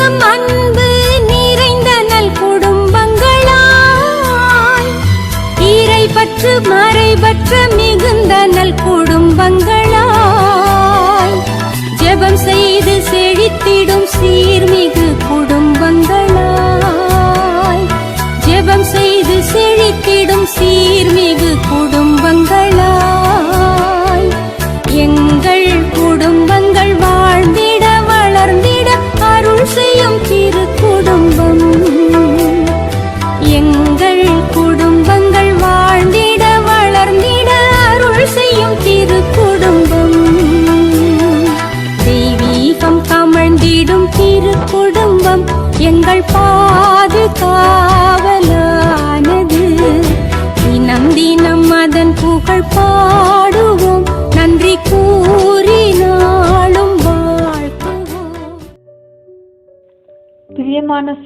பாசம் அன்பு நிறைந்த நல் குடும்பங்களாய். ஈரை பற்று மறைபற்ற மிகுந்த நல் குடும்பங்களாய்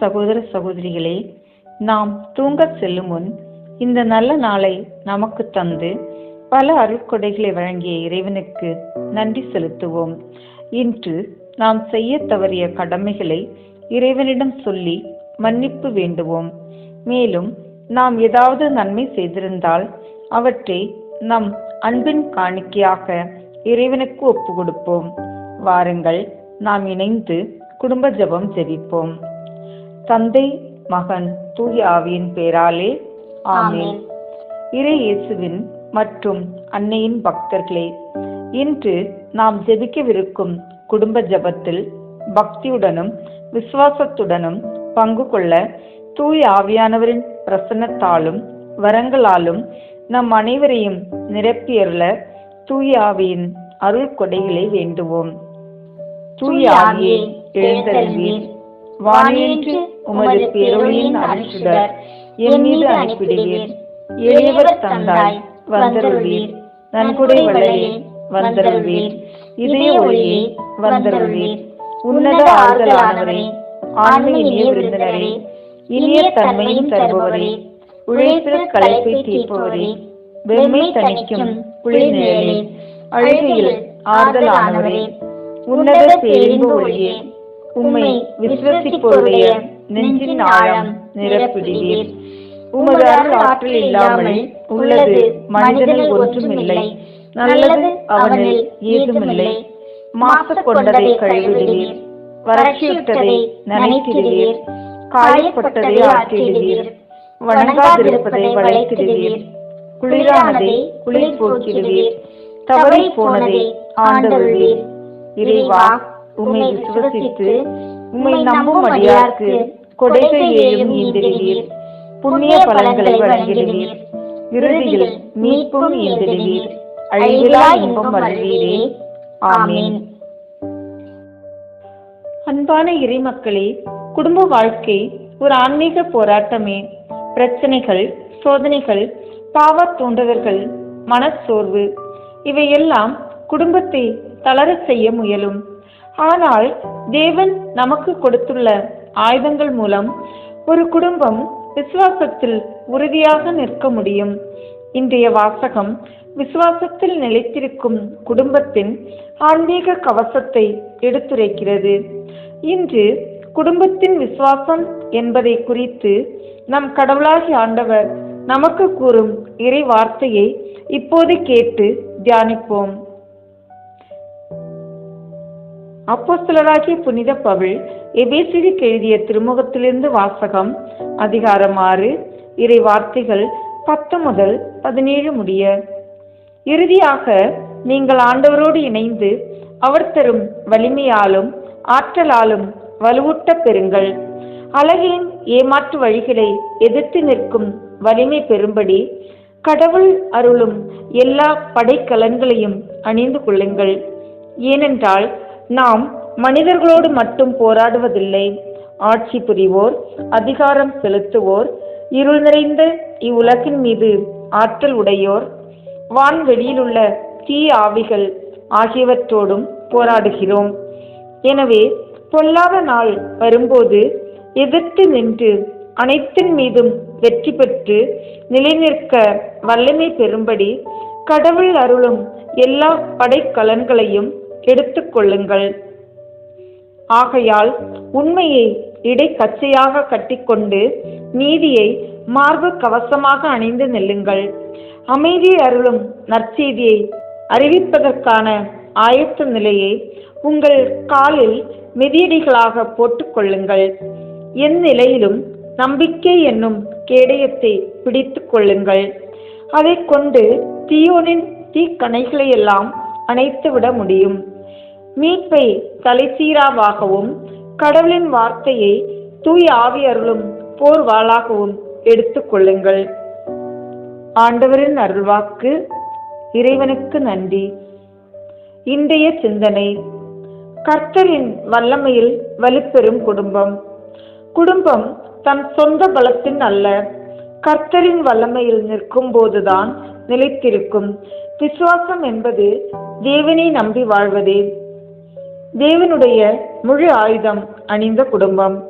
சகோதர சகோதரிகளே நாம் தூங்கச் செல்லும் முன் இந்த நல்ல நாளை நமக்கு தந்து பல அருட்கொடைகளை வழங்கிய இறைவனுக்கு நன்றி செலுத்துவோம். இன்று நாம் செய்ய தவறிய கடமைகளை இறைவனிடம் சொல்லி மன்னிப்பு வேண்டுவோம். மேலும் நாம் ஏதாவது நன்மை செய்திருந்தால் அவற்றை நம் அன்பின் காணிக்கையாக இறைவனுக்கு ஒப்பு கொடுப்போம். வாருங்கள் நாம் இணைந்து குடும்ப ஜெபம் ஜெபிப்போம். தந்தை மகன் தூய ஆவியின் பேராலே ஆமென். இறை இயேசுவின் மற்றும் அன்னையின் பக்தர்களே இன்று நாம் ஜெபிக்கவிருக்கும் குடும்ப ஜெபத்தில் பக்தியுடனும் விசுவாசத்துடனும் பங்கு கொள்ள தூய ஆவியானவரின் பிரசன்னத்தாலும் வரங்களாலும் நம் அனைவரையும் நிரப்பியருள தூய ஆவியின் அருள் கொடைகளை வேண்டுவோம். தூய ஆவியே எழுந்தருள்வீர் வானின்று உமது பேரொழியின் அருள்சுடர் என் மீது அனுப்பிடுவீர். எளியவர் தந்தாய் வந்தருள்வீர் நன்கொடை வளையே வந்தருள்வீர் இதய ஒளியே வந்தருள்வீர் உன்னத ஆறுதலானவரே ஆண்மை இனிய விருந்தினரே இனிய தன்மையும் தருபவரே உழைப்பில் களைப்பை தீர்ப்பவரே வெண்மை தணிக்கும் குளிர்நிழலே அழுகையில் ஆறுதலானவரே உன்னத பேரின்பு ஒளியே உம்மை விசுவசிப்போருடைய நெஞ்சின் ஆழம் நிரப்பிடுவீர் உமது அருள் ஆற்றல் இல்லாமல் உள்ளது மனிதனில் ஒன்றுமில்லை. நல்லது அவனில் ஏதுமில்லை. மாசு கொண்டதை கழுவிடுவீர் வறட்சியுற்றதை நனைத்திடுவீர் காயப்பட்டதை ஆற்றிடுவீர். வணங்காதிருப்பதை வளைத்திடுவீர். குளிரானதை குளிர் போக்கிடுவீர். தவறி போனதை ஆண்டருள்வீர். இறைவா உம்மை விசுவசித்து உம்மை நம்பும் அடியார்க்கு கொடைகள் ஏழும் ஈந்திடுவீர் புண்ணிய பலன்களை வழங்கிடுவீர். இறுதியில் மீட்பும் ஈந்திடுவீர் அழிவிலா இன்பம் அருள்வீரே. ஆமீன். அன்பான இறைமக்களே குடும்ப வாழ்க்கை ஒரு ஆன்மீக போராட்டமே. பிரச்சனைகள் சோதனைகள் பாவத் தூண்டுதல்கள் மனச்சோர்வு இவையெல்லாம் குடும்பத்தை தளரச் செய்ய முயலும். ஆனால் தேவன் நமக்கு கொடுத்துள்ள ஆயுதங்கள் மூலம் ஒரு குடும்பம் விசுவாசத்தில் உறுதியாக நிற்க முடியும். இன்றைய வாசகம் விசுவாசத்தில் நிலைத்திருக்கும் குடும்பத்தின் ஆன்மீக கவசத்தை எடுத்துரைக்கிறது. இன்று குடும்பத்தின் விசுவாசம் என்பதை குறித்து நம் கடவுளாகி ஆண்டவர் நமக்கு கூறும் இறை வார்த்தையை இப்போது கேட்டு தியானிப்போம். அப்போஸ்தலராகிய புனித பவுல் எபேசிற்கு எழுதிய திருமுகத்திலிருந்து வாசகம் அதிகாரம் ஆறு இறை வார்த்தைகள் பத்து முதல் பதினேழு முடிய. இறுதியாக நீங்கள் ஆண்டவரோடு இணைந்து அவர் தரும் வலிமையாலும் ஆற்றலாலும் வலுவூட்ட பெறுங்கள். அழகின் ஏமாற்று வழிகளை எதிர்த்து நிற்கும் வலிமை பெறும்படி கடவுள் அருளும் எல்லா படைக்கலன்களையும் அணிந்து கொள்ளுங்கள். ஏனென்றால் நாம் மனிதர்களோடு மட்டும் போராடுவதில்லை. ஆட்சி புரிவோர் அதிகாரம் செலுத்துவோர் இருள் நிறைந்த இவ்வுலகின் மீது ஆற்றல் உடையோர் வான்வெளியில் உள்ள தீ ஆவிகள் ஆகியவற்றோடும் போராடுகிறோம். எனவே பொல்லாத நாள் வரும்போது எதிர்த்து நின்று அனைத்தின் மீதும் வெற்றி பெற்று நிலைநிற்க வல்லமை பெறும்படி கடவுள் அருளும் எல்லா படைக்கலன்களையும் எடுத்துக்கொள்ளுங்கள். ஆகையால் உண்மையை இடைக்கச்சையாக கட்டிக்கொண்டு நீதியை மார்பு கவசமாக அணிந்து நெல்லுங்கள். அமைதி அருளும் நற்செய்தியை அறிவிப்பதற்கான ஆயத்த நிலையை உங்கள் காலில் மிதியடிகளாக போட்டுக்கொள்ளுங்கள். என் நிலையிலும் நம்பிக்கை என்னும் கேடயத்தை பிடித்துக் கொள்ளுங்கள். அதைக் கொண்டு தீயோனின் தீக்கணைகளை எல்லாம் முடியும். மீட்பை தலைசீராவாகவும் கடவுளின் வார்த்தையை தூய் ஆவி அருளும் போர்வாளாகவும் எடுத்துக் கொள்ளுங்கள். ஆண்டவரின் அருள்வாக்கு இறைவனுக்கு நன்றி. இன்றைய சிந்தனை கர்த்தரின் வல்லமையில் வலுப்பெறும் குடும்பம். குடும்பம் தன் சொந்த பலத்தின் அல்ல கர்த்தரின் வல்லமையில் நிற்கும் போதுதான் நிலைத்திருக்கும். விசுவாசம் என்பது தேவனை நம்பி வாழ்வதே. தேவனுடைய முழு ஆயுதம் அணிந்த குடும்பம்.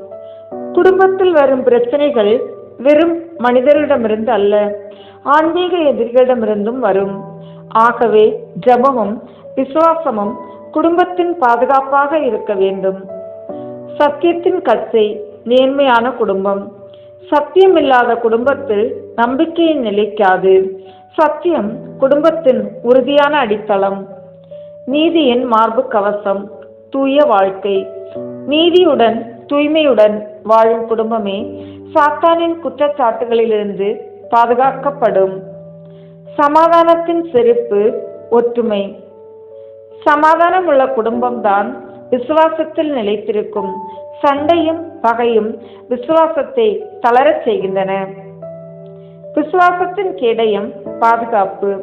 குடும்பத்தில் வரும் பிரச்சனைகள் வெறும் மனிதர்களிடமிருந்து அல்ல ஆன்மீக எதிரிகளிடமிருந்தும் வரும். ஆகவே ஜபமும் விசுவாசமும் குடும்பத்தின் பாதுகாப்பாக இருக்க வேண்டும். சத்தியத்தின் கச்சை நேர்மையான குடும்பம். சத்தியம் இல்லாத குடும்பத்தில் நம்பிக்கையை நிலைக்காது. சத்தியம் குடும்பத்தின் உறுதியான அடித்தளம். நீதியின் மார்பு கவசம். தூய வாழ்க்கை. நீதியுடன் தூய்மையுடன் வாழும் குடும்பமே சாத்தானின் குற்றச்சாட்டுகளிலிருந்து பாதுகாக்கப்படும். சமாதானத்தின் செருப்பு ஒற்றுமை. சமாதானம் உள்ள குடும்பம்தான் விசுவாசத்தில் நிலைத்திருக்கும். சண்டையும் பகையும் விசுவாசத்தை தளரச் செய்கின்றன. விசுவாசத்தின் கேடயம் பாதுகாப்பு.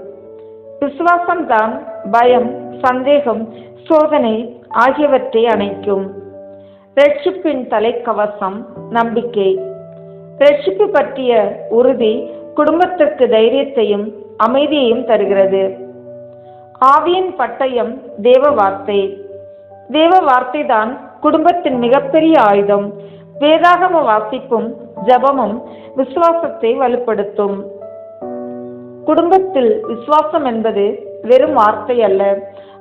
விசுவாசம்தான் பயம் சந்தேகம் சோதனை ஆகியவற்றை அணைக்கும். ரட்சிப்பின் தலைக்கவசம் நம்பிக்கை. ரட்சிப்பு பற்றிய உறுதி குடும்பத்திற்கு தைரியத்தையும் அமைதியையும் தருகிறது. ஆவியின் பட்டயம் தேவ வார்த்தை. தேவ வார்த்தை தான் குடும்பத்தின் மிகப்பெரிய ஆயுதம். வேதாகம வாசிப்பும் ஜபமும் விசுவாசத்தை வலுப்படுத்தும். குடும்பத்தில் விசுவாசம் என்பது வெறும் வார்த்தை அல்ல.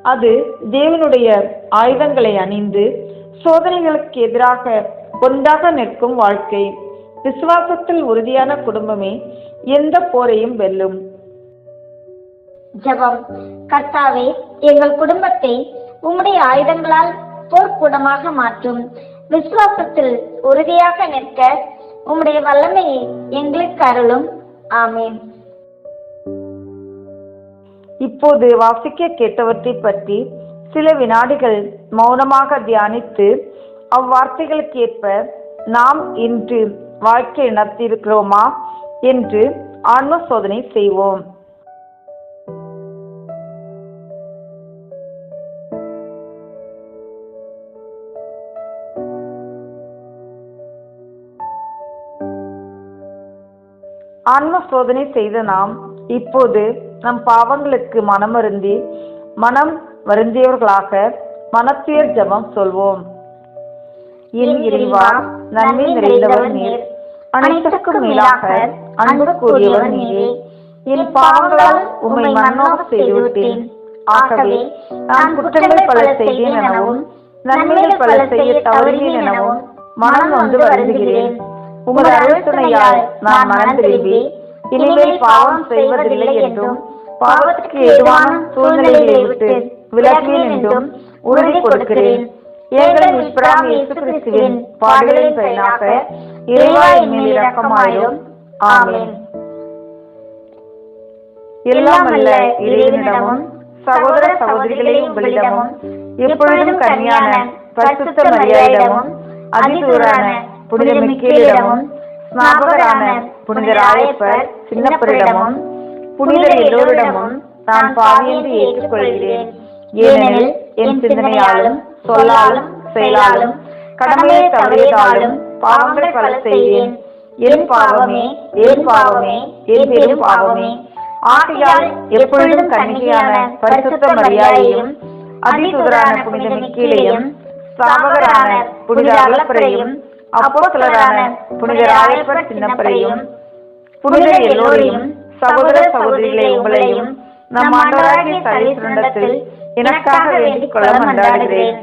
அது தேவனுடைய ஆயுதங்களை அணிந்து சோதனைகளுக்கு எதிராக ஒன்றாக நிற்கும் வாழ்க்கை. விசுவாசத்தில் உறுதியான குடும்பமே எந்த போரையும் வெல்லும். ஜெபம். கர்த்தாவே எங்கள் குடும்பத்தை உம்முடைய ஆயுதங்களால் போர்க்கூடமாக மாற்றும். விசுவாசத்தில் உறுதியாக நிற்க உம்முடைய வல்லமையை எங்களுக்கு அருளும். ஆமீன். இப்போது வாசிக்க கேட்டவற்றை பற்றி சில வினாடிகள் மௌனமாக தியானித்து அவ்வார்த்தைகளுக்கு ஏற்ப நாம் இன்று வாழ்க்கை நடத்தியிருக்கிறோமா என்று ஆன்ம சோதனை செய்வோம். ஆன்ம சோதனை செய்த நாம் இப்போது நம் பாவங்களுக்கு மனம் வருந்தி மனம் வருந்தியவர்களாக மனத்துயர் ஜெபம் சொல்வோம். என் இறைவா நன்மை நிறைந்தவர் நீர். அனைத்துக்கும் மேலாக அன்பு கூறியவர் நீரே. என் பாவங்களால் உம்மை மன்னோக செய்துவிட்டேன். ஆகவே நான் குற்றங்கள் பல செய்தேன் எனவும் நன்மைகள் பல செய்ய தவறினேன் எனவும் மனம் வந்து வருந்துகிறேன். உமது அழுத்துணையால் நான் மனம் திரும்பி இனிமேல் பாவம் செய்வதில்லை என்றும் பாவத்துக்கு எதுவான சூழ்நிலைகளை விட்டு விலகுவேன் என்றும் உறுதி கொடுக்கிறேன். எங்கள் மீட்பராம் இயேசு கிறிஸ்துவின் பாடலின் பயனாக இறைவா மேல் இரக்கமாயிரும். ஆமேன். எல்லாம் அல்ல இறைவனிடமும் சகோதர சகோதரிகளே உங்களிடமும் எப்பொழுதும் கனியான பரிசுத்த மரியாதையிடமும் அதிதூரான புனித மிக்கேலிடமும் ஸ்நாபகரான புனித ராயப்பர் சின்னப்பரிடமும் புனிதர் எல்லோரிடமும் நான் பாவியென்று ஏற்றுக்கொள்கிறேன். ஏனெனில் என் சிந்தனையாலும் சொல்லாலும் செயலாலும் கடமையை தவறியதாலும் பாவங்களை பல செய்தேன். என் பாவமே என் பாவமே என் பெரும் பாவமே. ஆகையால் எப்பொழுதும் கன்னிகையான பரிசுத்த மரியாதையும் அதிசுதரான புனித மிக்கேலையும் ஸ்தாபகரான புனித அகலப்பரையும் அப்போஸ்தலரான புனித ராயப்பர் சின்னப்பரையும் புனிதர் எல்லோரையும் சகோதர சகோதரிகளை உங்களையும் நம் ஆண்டவராகிய சரீசுரண்டத்தில் எனக்காக வேண்டிக் கொள்ள மன்றாடுகிறேன்.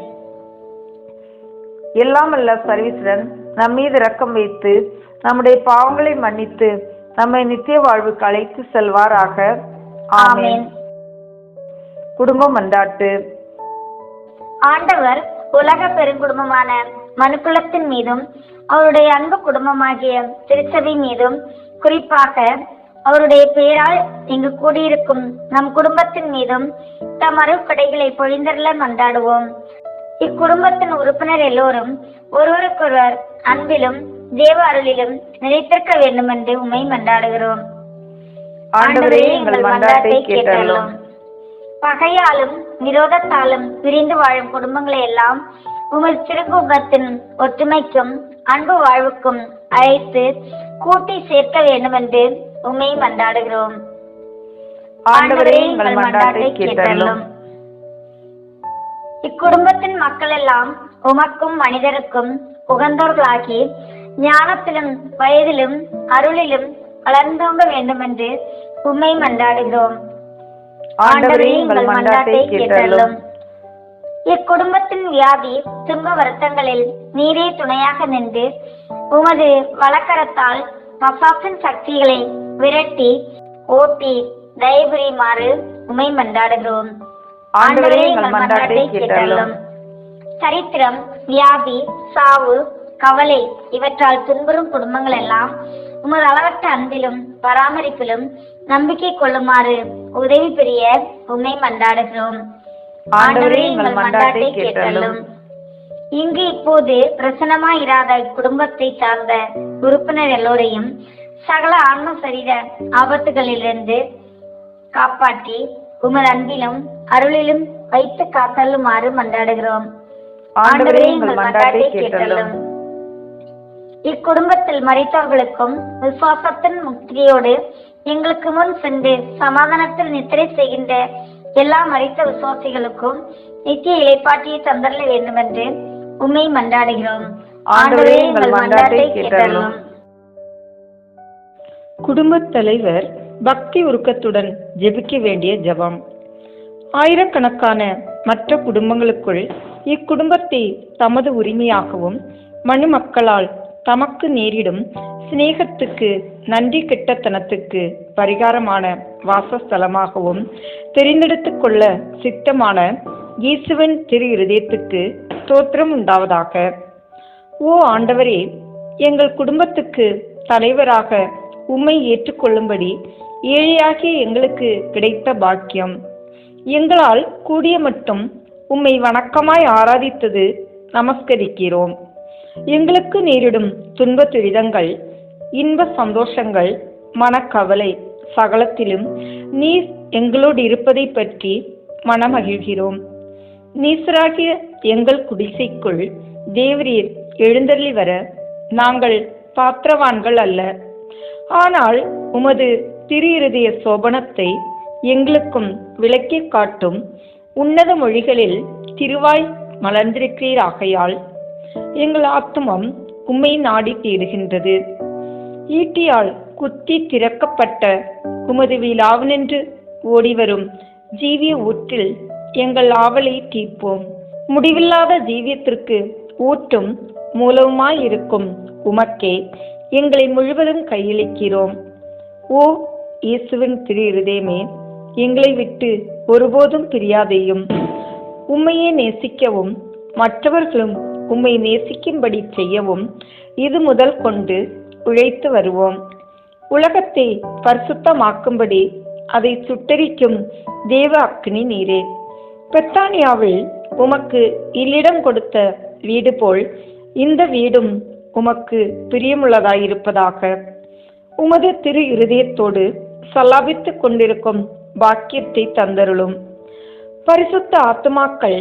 எல்லாம் அல்ல சர்வீசுடன் நம் மீது ரக்கம் வைத்து நம்முடைய பாவங்களை மன்னித்து நம்மை நித்திய வாழ்வுக்கு அழைத்து செல்வாராக. ஆமென். குடும்பம் மன்றாட்டு. ஆண்டவர் உலக பெருங்குடும்பமான மனுக்குலத்தின் மீதும் அவருடைய அன்பு குடும்பமாகிய திருச்சபை மீதும் குறிப்பாக அவருடைய பெயரால் இங்கு கூடியிருக்கும் நம் குடும்பத்தின் மீதும் தம் அருட்கொடைகளை பொழிந்தருள மன்றாடுவோம். இக்குடும்பத்தின் உறுப்பினர் எல்லோரும் ஒருவருக்கொருவர் அன்பிலும் தேவ அருளிலும் நிலைத்திருக்க வேண்டும் என்று உண்மை மன்றாடுகிறோம் பகையாலும் விரோதத்தாலும் பிரிந்து வாழும் குடும்பங்களை எல்லாம் உங்கள் திருக்குடும்பத்தின் ஒற்றுமைக்கும் அன்பு வாழ்வுக்கும் அழைத்து கூட்டி சேர்க்க வேண்டும் என்று உண்மை மன்றாடுகிறோம். ஆண்டவரே எங்கள் மன்றாட்டை கேட்டருளும். இக்குடும்பத்தின் மக்கள் எல்லாம் உமக்கும் மனிதருக்கும் உகந்தவர்களாகி ஞானத்திலும் வயதிலும் அருளிலும் வளர்ந்தோங்க வேண்டும் என்று உண்மை மன்றாடுகிறோம். ஆண்டவரே எங்கள் மன்றாட்டை கேட்டருளும். இக்குடும்பத்தின் வியாதி துன்ப வருத்தங்களில் நீரே துணையாக நின்று உமது வழக்கரத்தால் மசாசின் சக்திகளை விரட்டி ஓட்டி தயபுரியுமாறு உமை மன்றாடுகிறோம். ஆண்டவரே எங்கள் மன்றாட்டை கேட்டருளும். சரித்திரம் வியாதி சாவு கவலை இவற்றால் துன்புறும் குடும்பங்கள் எல்லாம் உமது அளவற்ற அன்பிலும் பராமரிப்பிலும் நம்பிக்கை கொள்ளுமாறு உதவி புரிய உண்மை மன்றாடுகிறோம். ஆண்டவரே எங்கள் மன்றாட்டை கேட்டருளும். இங்கு இப்போது பிரசனமாயிராத இக்குடும்பத்தை சார்ந்த உறுப்பினர் எல்லோரையும் சகல ஆன்ம சரீர ஆபத்துகளிலிருந்து காப்பாற்றி உமது அன்பிலும் அருளிலும் வைத்து காத்தள்ளுமாறு மன்றாடுகிறோம். ஆண்டவரே எங்கள் மன்றாட்டை கேட்டருளும். இக்குடும்பத்தில் மறைத்தவர்களுக்கும் விசுவாசத்தின் முக்தியோடு எங்களுக்கு முன் சென்று சமாதானத்தில் நித்திரை செய்கின்ற எல்லா மறைத்த விசுவாசிகளுக்கும் நித்திய இலைப்பாட்டியை தந்தரல வேண்டும் என்று உண்மை மன்றாடுகிறோம். ஆண்டவரே எங்கள் மன்றாட்டை கேட்டருளும். குடும்பத் தலைவர் பக்தி உருக்கத்துடன் ஜெபிக்க வேண்டிய ஜபம். ஆயிரக்கணக்கான மற்ற குடும்பங்களுக்குள் இக்குடும்பத்தை தமது உரிமையாகவும் மனுமக்களால் தமக்கு நேரிடும் சிநேகத்துக்கு நன்றி கெட்டத்தனத்துக்கு பரிகாரமான வாசஸ்தலமாகவும் தெரிந்தெடுத்து கொள்ள சித்தமான இயேசுவின் திரு இருதயத்துக்கு தோற்றம் உண்டாவதாக. ஓ ஆண்டவரே எங்கள் குடும்பத்துக்கு தலைவராக உம்மை ஏற்றுக்கொள்ளும்படி ஏழையாகிய எங்களுக்கு கிடைத்த பாக்கியம். எங்களால் கூடிய மட்டும் உம்மை வணக்கமாய் ஆராதித்தது நமஸ்கரிக்கிறோம். எங்களுக்கு நேரிடும் துன்ப துரிதங்கள் இன்ப சந்தோஷங்கள் மனக்கவலை சகலத்திலும் நீர் எங்களோடு இருப்பதை பற்றி மனமகிழ்கிறோம். நீசராகிய எங்கள் குடிசைக்குள் தேவரீர் எழுந்தள்ளி வர நாங்கள் பாத்திரவான்கள் அல்ல. ஆனால் உமது திரு இருதய சோபனத்தை எங்களுக்கும் விளக்கிக் காட்டும் உன்னத மொழிகளில் திருவாய் மலர்ந்திருக்கிறீராகையால் எங்கள் ஆத்துமம் உம்மை நாடி தேடுகின்றது. ஈட்டியால் குத்தி திறக்கப்பட்ட உமது விழாவினின்று ஓடிவரும் ஜீவிய ஊற்றில் எங்கள் ஆவலை தீர்ப்போம். முடிவில்லாத ஜீவியத்திற்கு ஊற்றும் மூலவுமாயிருக்கும் உமக்கே எங்களை முழுவதும் கையளிக்கிறோம். ஓ இயேசுவின் திரு இருதயமே எங்களை விட்டு ஒருபோதும் பிரியாதையும். உம்மையே நேசிக்கவும் மற்றவர்களும் உம்மை நேசிக்கும்படி செய்யவும் இது முதல் கொண்டு உழைத்து வருவோம். உலகத்தை பரிசுத்தமாக்கும்படி அதை சுட்டரிக்கும் தேவ அக்னி நீரே. பெத்தானியாவில் உமக்கு இல்லிடம் கொடுத்த வீடு போல் இந்த வீடும் உமக்கு பிரியமுள்ளதாயிருப்பதாக. உமது திரு இருதயத்தோடு சல்லாபித்துக் கொண்டிருக்கும் பாக்கியத்தை தந்தருளும். பரிசுத்த ஆத்துமாக்கள்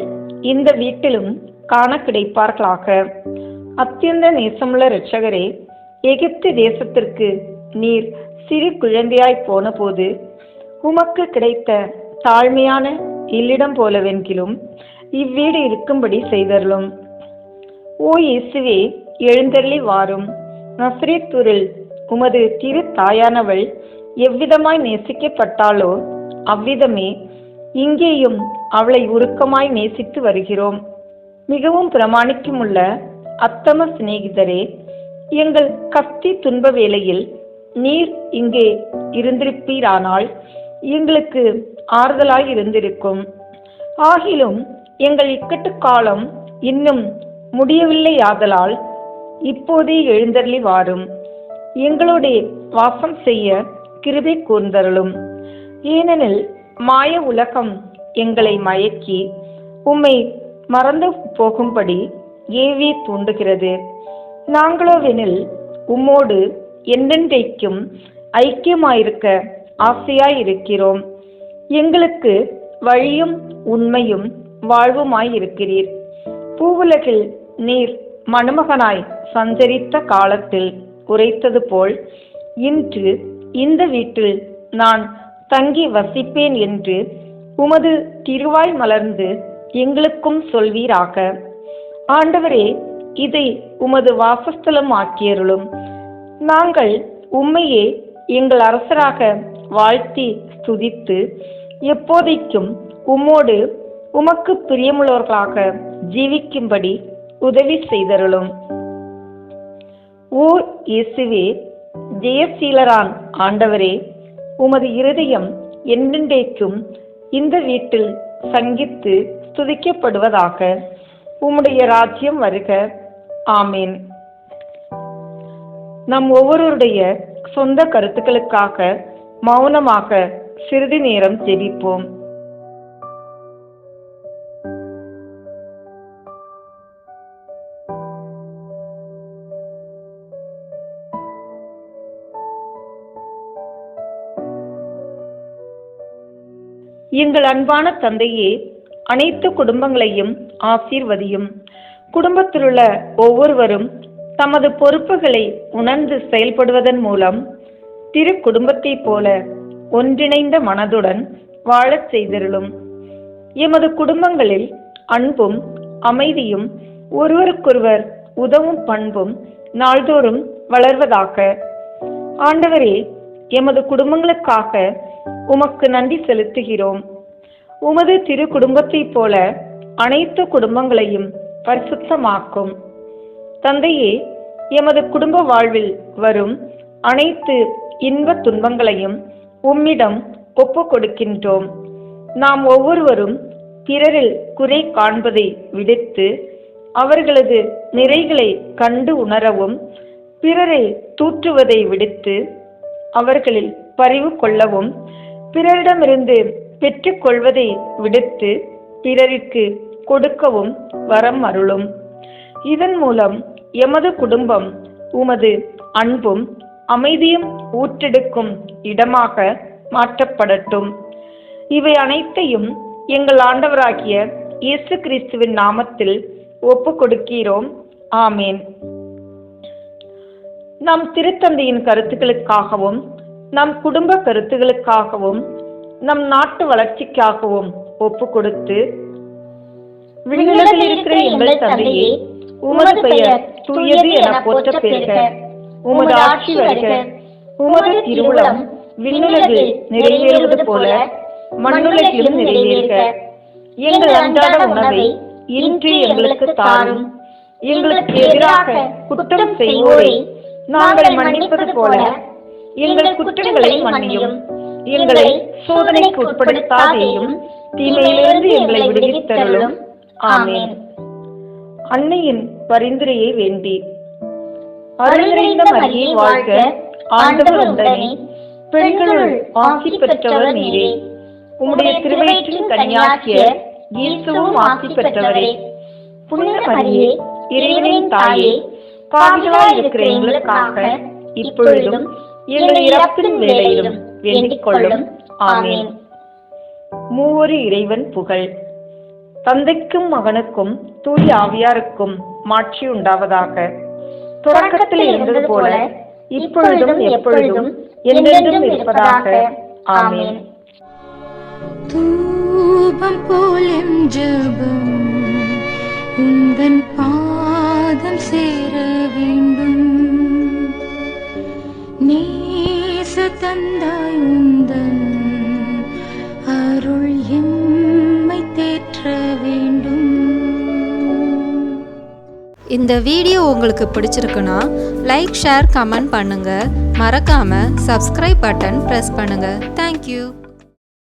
இந்த வீட்டிலும் காண கிடைப்பார்களாக. அத்தியந்த நேசமுள்ள இரட்சகரே எகிப்து தேசத்திற்கு நீர் சிறு குழந்தையாய் போன போது உமக்கு கிடைத்த தாழ்மையான இல்லிடம் போலவென்கிலும் இவ்வீடு இருக்கும்படி செய்தருளும். ஓ இயேசுவே எழுந்தருளி வாரும். நஸ்ரீத்துரில் உமது திரு தாயானவள் எவ்விதமாய் நேசிக்கப்பட்டாலோ அவ்விதமே இங்கேயும் அவளை உருக்கமாய் நேசித்து வருகிறோம். மிகவும் பிரமாணிக்கமுள்ள அத்தம சிநேகிதரே எங்கள் கஸ்தி துன்ப வேளையில் நீர் இங்கே இருந்திருப்பீரானால் எங்களுக்கு ஆறுதலாய் இருந்திருக்கும். ஆகிலும் எங்கள் இக்கட்டு காலம் இன்னும் முடியவில்லையாதலால் இப்போதே எழுந்தருளி வாரும். எங்களோடே வாசம் செய்ய கிருபை கூர்ந்தருளும். ஏனெனில் மாய உலகம் எங்களை மயக்கி உம்மை மறந்து போகும்படி ஏவி தூண்டுகிறது. நாங்களோவெனில் உம்மோடு என்னென்றைக்கும் ஐக்கியமாயிருக்க ஆசையாயிருக்கிறோம். எங்களுக்கு வழியும் உண்மையும் வாழ்வுமாயிருக்கிறீர். பூவுலகில் நீர் மணமகனாய் சஞ்சரித்த காலத்தில் உரைத்தது போல் இன்று இந்த வீட்டில் நான் தங்கி வசிப்பேன் என்று உமது திருவாய் மலர்ந்து எங்களுக்கும் சொல்வீராக. ஆண்டவரே இதை உமது வாசஸ்தலம் ஆக்கியருளும் நாங்கள் உம்மையே எங்கள் அரசராக வாழ்த்தி துதித்து எப்போதைக்கும் உம்மோடு உமக்கு பிரியமுள்ளவர்களாக ஜீவிக்கும்படி உதவி செய்தருளும். ஓ இயேசுவே ஜெயசீலரான் ஆண்டவரே உமது இருதயம் என்றென்றைக்கும் இந்த வீட்டில் சங்கித்து ஸ்துதிக்கப்படுவதாக உம்முடைய ராஜ்யம் வருக. ஆமேன். நம் ஒவ்வொருவருடைய சொந்த கருத்துக்களுக்காக மௌனமாக சிறிது நேரம் ஜெபிப்போம். எங்கள் அன்பான தந்தையே அனைத்து குடும்பங்களையும் ஆசீர்வதியும். குடும்பத்திலுள்ள ஒவ்வொருவரும் தமது பொறுப்புகளை உணர்ந்து செயல்படுவதன் மூலம் திரு குடும்பத்தைப் போல ஒன்றிணைந்த மனதுடன் வாழச் செய்திருளும். எமது குடும்பங்களில் அன்பும் அமைதியும் ஒருவருக்கொருவர் உதவும் பண்பும் நாள்தோறும் வளர்வதாக. ஆண்டவரே எமது குடும்பங்களுக்காக உமக்கு நன்றி செலுத்துகிறோம். உமது திரு குடும்பத்தைப் போல அனைத்து குடும்பங்களையும் பரிசுத்தமாக்கும். தந்தையே எமது குடும்ப வாழ்வில் வரும் அனைத்து இன்ப துன்பங்களையும் உம்மிடம் ஒப்பு கொடுக்கின்றோம். நாம் ஒவ்வொருவரும் பிறரில் குறை காண்பதை விடுத்து அவர்களது நிறைகளை கண்டு உணரவும் பிறரை தூற்றுவதை விடுத்து அவர்களில் பரிவு கொள்ளவும் பிறரிடமிருந்து பெற்றுக்கொள்வதை விடுத்து பிறருக்கு கொடுக்கவும் வரம் அருளும். இதன் மூலம் எமது குடும்பம் உமது அன்பும் அமைதியும் ஊற்றெடுக்கும் இடமாக மாற்றப்படட்டும். இவை அனைத்தையும் எங்கள் ஆண்டவராகிய இயேசு கிறிஸ்துவின் நாமத்தில் ஒப்பு கொடுக்கிறோம். ஆமேன். நம் திருத்தந்தையின் கருத்துக்களுக்காகவும் நம் குடும்ப கருத்துகளுக்காகவும் நம் நாட்டு வளர்ச்சிக்காகவும் ஒப்பு கொடுத்து விண்ணுலகில் இருக்கிற எங்கள் தந்தையே உமது பெயர் தூயது என போற்ற பெறுக உமது ஆட்சி வருக. உமது திருவுளம் விண்ணுலகில் நிறைவேறுவது போல மண்ணுலகிலும் நிறைவேறுக. எங்கள் அன்றாட உணவை இன்று எங்களுக்கு தாரும். எங்களுக்கு எதிராக குற்றம் செய்வோரை நாங்கள் மன்னிப்பது போல எங்கள் குற்றங்களை மன்னியும். எங்களை சோதனைக்கு உட்படுத்தாதேயும் தீமையிலிருந்து எங்களை விடுவித்தருளும். ஆமென். அன்னையின் பரிந்துரையை வேண்டி. அருள் நிறைந்த மரியே வாழ்க. ஆண்டவர் உடனே பெண்களுள் ஆசி பெற்றவர் நீரே. உம்முடைய திருவயிற்றின் கன்னியாக்கிய இயேசுவும் ஆசி பெற்றவரே. புனித மரியே இறைவனின் தாயே பாவிகளாய் இருக்கிற எங்களுக்காக இப்பொழுதும் எங்கள் இறப்பின் வேளையிலும் வேண்டிக் கொள்ளும் ஆமேன். மூவொரு இறைவன் புகழ். தந்தைக்கும் மகனுக்கும் தூய ஆவியாருக்கும் மாட்சி உண்டாவதாக. தொடக்கத்தில் இருந்தது போல இப்பொழுதும் எப்பொழுதும் என்றென்றும் இருப்பதாக. ஆமேன். தூபம் போலும் ஜெபம் உந்தன் பாதம் சேர வேண்டும். தந்தாய் உந்தன் அருள் எம்மை தேற்ற வேண்டும். இந்த வீடியோ உங்களுக்கு பிடிச்சிருக்குன்னா லைக் ஷேர் கமெண்ட் பண்ணுங்கள் மறக்காமல் சப்ஸ்கிரைப் பட்டன் ப்ரெஸ் பண்ணுங்கள் தேங்க்யூ